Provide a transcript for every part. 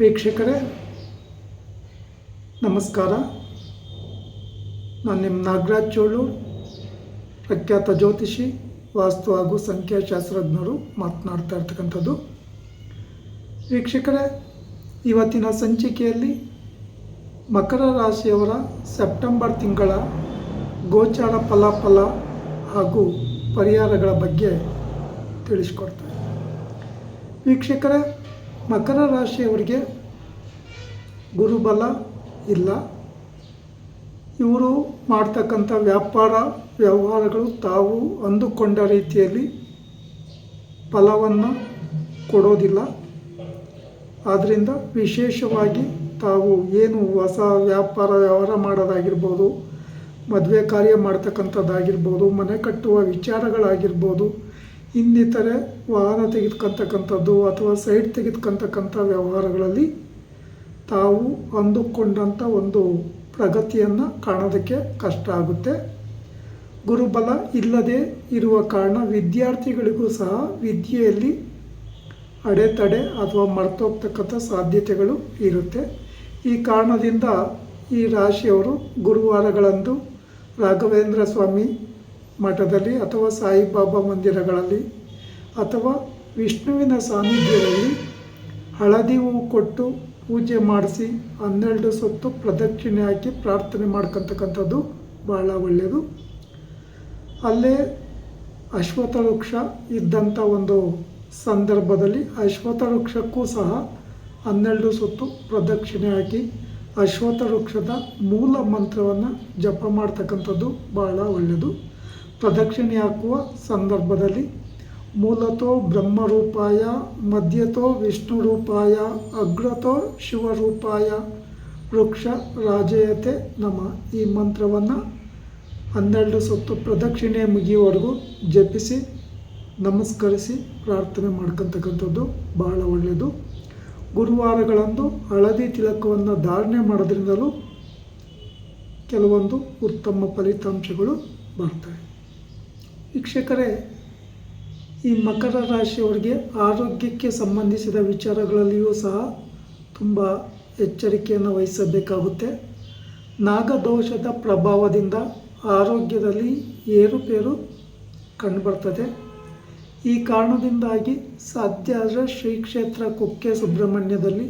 ವೀಕ್ಷಕರೇ, ನಮಸ್ಕಾರ. ನಾನು ನಿಮ್ಮ ನಾಗರಾಜ್ ಚೋಳು, ಪ್ರಖ್ಯಾತ ಜ್ಯೋತಿಷಿ, ವಾಸ್ತು ಹಾಗೂ ಸಂಖ್ಯಾಶಾಸ್ತ್ರಜ್ಞರು ಮಾತನಾಡ್ತಾ ಇರ್ತಕ್ಕಂಥದ್ದು. ವೀಕ್ಷಕರೇ, ಇವತ್ತಿನ ಸಂಚಿಕೆಯಲ್ಲಿ ಮಕರ ರಾಶಿಯವರ ಸೆಪ್ಟೆಂಬರ್ ತಿಂಗಳ ಗೋಚಾರ ಫಲಾಫಲ ಹಾಗೂ ಪರಿಹಾರಗಳ ಬಗ್ಗೆ ತಿಳಿಸ್ಕೊಡ್ತಾರೆ ವೀಕ್ಷಕರೇ ಮಕರ ರಾಶಿಯವರಿಗೆ ಗುರುಬಲ ಇಲ್ಲ. ಇವರು ಮಾಡ್ತಕ್ಕಂಥ ವ್ಯಾಪಾರ ವ್ಯವಹಾರಗಳು ತಾವು ಅಂದುಕೊಂಡ ರೀತಿಯಲ್ಲಿ ಫಲವನ್ನು ಕೊಡೋದಿಲ್ಲ. ಆದ್ದರಿಂದ ವಿಶೇಷವಾಗಿ ತಾವು ಏನು ಹೊಸ ವ್ಯಾಪಾರ ವ್ಯವಹಾರ ಮಾಡೋದಾಗಿರ್ಬೋದು, ಮದುವೆ ಕಾರ್ಯ ಮಾಡ್ತಕ್ಕಂಥದ್ದಾಗಿರ್ಬೋದು, ಮನೆ ಕಟ್ಟುವ ವಿಚಾರಗಳಾಗಿರ್ಬೋದು ಇನ್ನಿತರೆ ವಾಹನ ತೆಗೆದುಕೊಂತಕ್ಕಂಥದ್ದು ಅಥವಾ ಸೈಟ್ ತೆಗೆದುಕೊಂತಕ್ಕಂಥ ವ್ಯವಹಾರಗಳಲ್ಲಿ ತಾವು ಅಂದುಕೊಂಡಂಥ ಒಂದು ಪ್ರಗತಿಯನ್ನು ಕಾಣೋದಕ್ಕೆ ಕಷ್ಟ ಆಗುತ್ತೆ. ಗುರುಬಲ ಇಲ್ಲದೆ ಇರುವ ಕಾರಣ ವಿದ್ಯಾರ್ಥಿಗಳಿಗೂ ಸಹ ವಿದ್ಯೆಯಲ್ಲಿ ಅಡೆತಡೆ ಅಥವಾ ಮರ್ತೋಗ್ತಕ್ಕಂಥ ಸಾಧ್ಯತೆಗಳು ಇರುತ್ತೆ. ಈ ಕಾರಣದಿಂದ ಈ ರಾಶಿಯವರು ಗುರುವಾರಗಳಂದು ರಾಘವೇಂದ್ರ ಸ್ವಾಮಿ ಮಠದಲ್ಲಿ ಅಥವಾ ಸಾಯಿಬಾಬಾ ಮಂದಿರಗಳಲ್ಲಿ ಅಥವಾ ವಿಷ್ಣುವಿನ ಸಾನ್ನಿಧ್ಯದಲ್ಲಿ ಹಳದಿ ಹೂವು ಕೊಟ್ಟು ಪೂಜೆ ಮಾಡಿಸಿ ಹನ್ನೆರಡು ಸುತ್ತು ಪ್ರದಕ್ಷಿಣೆ ಹಾಕಿ ಪ್ರಾರ್ಥನೆ ಮಾಡ್ಕೊತಕ್ಕಂಥದ್ದು ಭಾಳ ಒಳ್ಳೆಯದು. ಅಲ್ಲೇ ಅಶ್ವಥ ವೃಕ್ಷ ಇದ್ದಂಥ ಒಂದು ಸಂದರ್ಭದಲ್ಲಿ ಅಶ್ವಥ ವೃಕ್ಷಕ್ಕೂ ಸಹ ಹನ್ನೆರಡು ಸುತ್ತು ಪ್ರದಕ್ಷಿಣೆ ಹಾಕಿ ಅಶ್ವಥ ವೃಕ್ಷದ ಮೂಲ ಮಂತ್ರವನ್ನು ಜಪ ಮಾಡ್ತಕ್ಕಂಥದ್ದು ಬಹಳ ಒಳ್ಳೆಯದು. ಪ್ರದಕ್ಷಿಣೆ ಹಾಕುವ ಸಂದರ್ಭದಲ್ಲಿ ಮೂಲತೋ ಬ್ರಹ್ಮರೂಪಾಯ, ಮಧ್ಯತೋ ವಿಷ್ಣು ರೂಪಾಯ ಅಗ್ರತೋ ಶಿವರೂಪಾಯ, ವೃಕ್ಷ ರಾಜಯತೆ ನಮ. ಈ ಮಂತ್ರವನ್ನು ಹನ್ನೆರಡು ಸುತ್ತು ಪ್ರದಕ್ಷಿಣೆ ಮುಗಿಯುವವರೆಗೂ ಜಪಿಸಿ, ನಮಸ್ಕರಿಸಿ, ಪ್ರಾರ್ಥನೆ ಮಾಡ್ಕೊತಕ್ಕಂಥದ್ದು ಬಹಳ ಒಳ್ಳೆಯದು. ಗುರುವಾರಗಳಂದು ಹಳದಿ ತಿಲಕವನ್ನು ಧಾರಣೆ ಮಾಡೋದ್ರಿಂದಲೂ ಕೆಲವೊಂದು ಉತ್ತಮ ಫಲಿತಾಂಶಗಳು ಬರ್ತವೆ. ವೀಕ್ಷಕರೇ, ಈ ಮಕರ ರಾಶಿಯವರಿಗೆ ಆರೋಗ್ಯಕ್ಕೆ ಸಂಬಂಧಿಸಿದ ವಿಚಾರಗಳಲ್ಲಿಯೂ ಸಹ ತುಂಬ ಎಚ್ಚರಿಕೆಯನ್ನು ವಹಿಸಬೇಕಾಗುತ್ತೆ. ನಾಗದೋಷದ ಪ್ರಭಾವದಿಂದ ಆರೋಗ್ಯದಲ್ಲಿ ಏರುಪೇರು ಕಂಡುಬರ್ತದೆ. ಈ ಕಾರಣದಿಂದಾಗಿ ಸಾಧ್ಯ ಆದರೆ ಶ್ರೀ ಕ್ಷೇತ್ರ ಕುಕ್ಕೆ ಸುಬ್ರಹ್ಮಣ್ಯದಲ್ಲಿ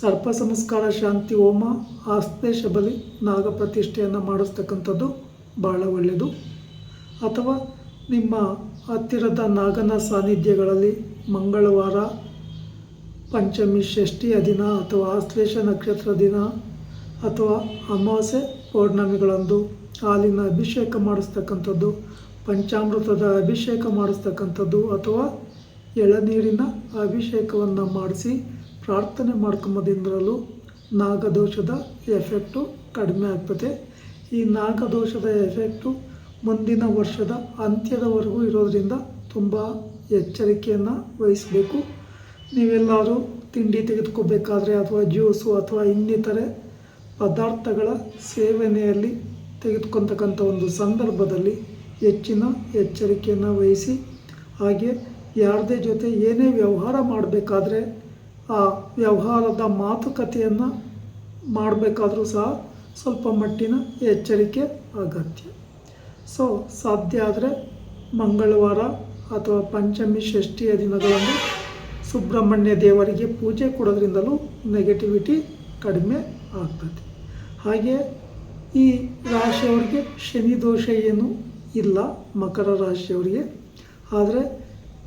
ಸರ್ಪ ಸಂಸ್ಕಾರ ಶಾಂತಿ ಹೋಮ ಆಸ್ತೆ ಬಲಿ ನಾಗಪ್ರತಿಷ್ಠೆಯನ್ನು ಮಾಡಿಸ್ತಕ್ಕಂಥದ್ದು ಭಾಳ ಒಳ್ಳೆಯದು. ಅಥವಾ ನಿಮ್ಮ ಹತ್ತಿರದ ನಾಗನ ಸಾನ್ನಿಧ್ಯಗಳಲ್ಲಿ ಮಂಗಳವಾರ, ಪಂಚಮಿ ಷಷ್ಠಿಯ ದಿನ ಅಥವಾ ಆಶ್ಲೇಷ ನಕ್ಷತ್ರ ದಿನ ಅಥವಾ ಅಮಾವಾಸ್ಯೆ ಪೌರ್ಣಮಿಗಳಂದು ಹಾಲಿನ ಅಭಿಷೇಕ ಮಾಡಿಸ್ತಕ್ಕಂಥದ್ದು, ಪಂಚಾಮೃತದ ಅಭಿಷೇಕ ಮಾಡಿಸ್ತಕ್ಕಂಥದ್ದು ಅಥವಾ ಎಳನೀರಿನ ಅಭಿಷೇಕವನ್ನು ಮಾಡಿಸಿ ಪ್ರಾರ್ಥನೆ ಮಾಡ್ಕೊಂಬೋದಿಂದರಲ್ಲೂ ನಾಗದೋಷದ ಎಫೆಕ್ಟು ಕಡಿಮೆ ಆಗ್ತದೆ. ಈ ನಾಗದೋಷದ ಎಫೆಕ್ಟು ಮುಂದಿನ ವರ್ಷದ ಅಂತ್ಯದವರೆಗೂ ಇರೋದರಿಂದ ತುಂಬ ಎಚ್ಚರಿಕೆಯನ್ನು ವಹಿಸಬೇಕು. ನೀವೆಲ್ಲರೂ ತಿಂಡಿ ತೆಗೆದುಕೋಬೇಕಾದ್ರೆ ಅಥವಾ ಜ್ಯೂಸು ಅಥವಾ ಇನ್ನಿತರೆ ಪದಾರ್ಥಗಳ ಸೇವನೆಯಲ್ಲಿ ತೆಗೆದುಕೊತಕ್ಕಂಥ ಒಂದು ಸಂದರ್ಭದಲ್ಲಿ ಹೆಚ್ಚಿನ ಎಚ್ಚರಿಕೆಯನ್ನು ವಹಿಸಿ, ಹಾಗೆ ಯಾರದೇ ಜೊತೆ ಏನೇ ವ್ಯವಹಾರ ಮಾಡಬೇಕಾದ್ರೆ ಆ ವ್ಯವಹಾರದ ಮಾತುಕತೆಯನ್ನು ಮಾಡಬೇಕಾದರೂ ಸಹ ಸ್ವಲ್ಪ ಮಟ್ಟಿನ ಎಚ್ಚರಿಕೆ ಅಗತ್ಯ. ಸೊ, ಸಾಧ್ಯ ಆದರೆ ಮಂಗಳವಾರ ಅಥವಾ ಪಂಚಮಿ ಷಷ್ಠಿಯ ದಿನಗಳಲ್ಲಿ ಸುಬ್ರಹ್ಮಣ್ಯ ದೇವರಿಗೆ ಪೂಜೆ ಕೊಡೋದ್ರಿಂದಲೂ ನೆಗೆಟಿವಿಟಿ ಕಡಿಮೆ ಆಗ್ತದೆ. ಹಾಗೆ ಈ ರಾಶಿಯವರಿಗೆ ಶನಿ ದೋಷ ಏನು ಇಲ್ಲ, ಮಕರ ರಾಶಿಯವರಿಗೆ. ಆದರೆ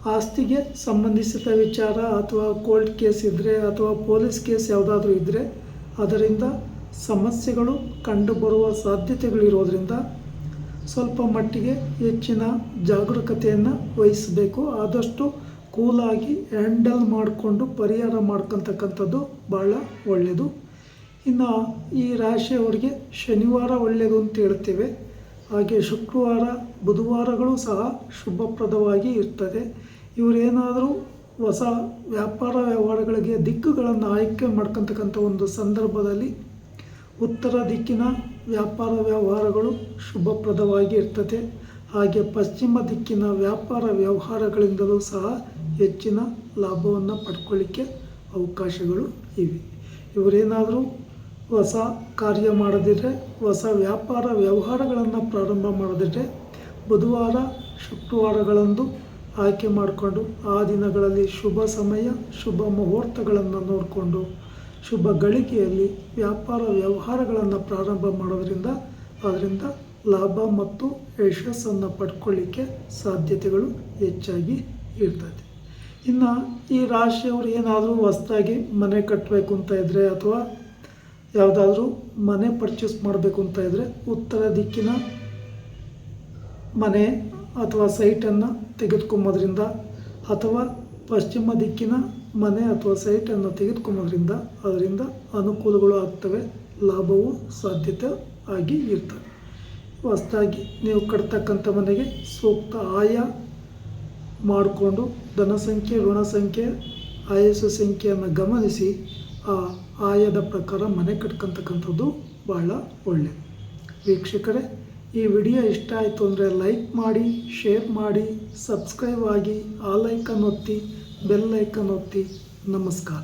ಆಸ್ತಿಗೆ ಸಂಬಂಧಿಸಿದ ವಿಚಾರ ಅಥವಾ ಕೋರ್ಟ್ ಕೇಸ್ ಇದ್ದರೆ ಅಥವಾ ಪೊಲೀಸ್ ಕೇಸ್ ಯಾವುದಾದ್ರೂ ಇದ್ದರೆ ಅದರಿಂದ ಸಮಸ್ಯೆಗಳು ಕಂಡುಬರುವ ಸಾಧ್ಯತೆಗಳಿರೋದರಿಂದ ಸ್ವಲ್ಪ ಮಟ್ಟಿಗೆ ಹೆಚ್ಚಿನ ಜಾಗರೂಕತೆಯನ್ನು ವಹಿಸಬೇಕು. ಆದಷ್ಟು ಕೂಲಾಗಿ ಹ್ಯಾಂಡಲ್ ಮಾಡಿಕೊಂಡು ಪರಿಹಾರ ಮಾಡ್ಕೊತಕ್ಕಂಥದ್ದು ಭಾಳ ಒಳ್ಳೆಯದು ಇನ್ನು ಈ ರಾಶಿಯವರಿಗೆ ಶನಿವಾರ ಒಳ್ಳೆಯದು ಅಂತ ಹೇಳ್ತೇವೆ. ಹಾಗೆ ಶುಕ್ರವಾರ, ಬುಧವಾರಗಳು ಸಹ ಶುಭಪ್ರದವಾಗಿ ಇರ್ತದೆ. ಇವರೇನಾದರೂ ಹೊಸ ವ್ಯಾಪಾರ ವ್ಯವಹಾರಗಳಿಗೆ ದಿಕ್ಕುಗಳನ್ನು ಆಯ್ಕೆ ಮಾಡ್ಕೊತಕ್ಕಂಥ ಒಂದು ಸಂದರ್ಭದಲ್ಲಿ ಉತ್ತರ ದಿಕ್ಕಿನ ವ್ಯಾಪಾರ ವ್ಯವಹಾರಗಳು ಶುಭಪ್ರದವಾಗಿ ಇರ್ತದೆ. ಹಾಗೆ ಪಶ್ಚಿಮ ದಿಕ್ಕಿನ ವ್ಯಾಪಾರ ವ್ಯವಹಾರಗಳಿಂದಲೂ ಸಹ ಹೆಚ್ಚಿನ ಲಾಭವನ್ನು ಪಡ್ಕೊಳ್ಳಿಕ್ಕೆ ಅವಕಾಶಗಳು ಇವೆ. ಇವರೇನಾದರೂ ಹೊಸ ಕಾರ್ಯ ಮಾಡದಿದ್ದರೆ ಹೊಸ ವ್ಯಾಪಾರ ವ್ಯವಹಾರಗಳನ್ನು ಪ್ರಾರಂಭ ಮಾಡದಿದ್ದರೆ ಬುಧವಾರ, ಶುಕ್ರವಾರಗಳಂದು ಆಯ್ಕೆ ಮಾಡಿಕೊಂಡು ಆ ದಿನಗಳಲ್ಲಿ ಶುಭ ಸಮಯ, ಶುಭ ಮುಹೂರ್ತಗಳನ್ನು ನೋಡಿಕೊಂಡು ಶುಭ ಗಳಿಕೆಯಲ್ಲಿ ವ್ಯಾಪಾರ ವ್ಯವಹಾರಗಳನ್ನು ಪ್ರಾರಂಭ ಮಾಡೋದರಿಂದ ಅದರಿಂದ ಲಾಭ ಮತ್ತು ಯಶಸ್ಸನ್ನು ಪಡ್ಕೊಳ್ಳಿಕ್ಕೆ ಸಾಧ್ಯತೆಗಳು ಹೆಚ್ಚಾಗಿ ಇರ್ತದೆ ಇನ್ನು ಈ ರಾಶಿಯವರು ಏನಾದರೂ ಹೊಸ್ದಾಗಿ ಮನೆ ಕಟ್ಟಬೇಕು ಅಂತ ಇದ್ದರೆ ಅಥವಾ ಯಾವುದಾದ್ರೂ ಮನೆ ಪರ್ಚೇಸ್ ಮಾಡಬೇಕು ಅಂತ ಇದ್ದರೆ ಉತ್ತರ ದಿಕ್ಕಿನ ಮನೆ ಅಥವಾ ಸೈಟನ್ನು ತೆಗೆದುಕೊಂಬೋದ್ರಿಂದ ಅಥವಾ ಪಶ್ಚಿಮ ದಿಕ್ಕಿನ ಮನೆ ಅಥವಾ ಸೈಟನ್ನು ತೆಗೆದುಕೊಂಬೋದ್ರಿಂದ ಅದರಿಂದ ಅನುಕೂಲಗಳು ಆಗ್ತವೆ, ಲಾಭವು ಸಾಧ್ಯತೆ ಆಗಿ ಇರ್ತವೆ ಹೊಸ್ದಾಗಿ ನೀವು ಕಟ್ತಕ್ಕಂಥ ಮನೆಗೆ ಸೂಕ್ತ ಆಯ ಮಾಡಿಕೊಂಡು ಧನ ಸಂಖ್ಯೆ, ಋಣ ಸಂಖ್ಯೆ, ಆಯಸ್ಸು ಸಂಖ್ಯೆಯನ್ನು ಗಮನಿಸಿ ಆ ಆಯದ ಪ್ರಕಾರ ಮನೆ ಕಟ್ಕೊತಕ್ಕಂಥದ್ದು ಬಹಳ ಒಳ್ಳೆ. ವೀಕ್ಷಕರೇ, ಈ ವಿಡಿಯೋ ಇಷ್ಟ ಆಯಿತು ಅಂದರೆ ಲೈಕ್ ಮಾಡಿ, ಶೇರ್ ಮಾಡಿ, ಸಬ್ಸ್ಕ್ರೈಬ್ ಆಗಿ, ಆ ಲೈಕನ್ನು ಒತ್ತಿ ಬೆಲ್ ಐಕನ್ ಒತ್ತಿ ನಮಸ್ಕಾರ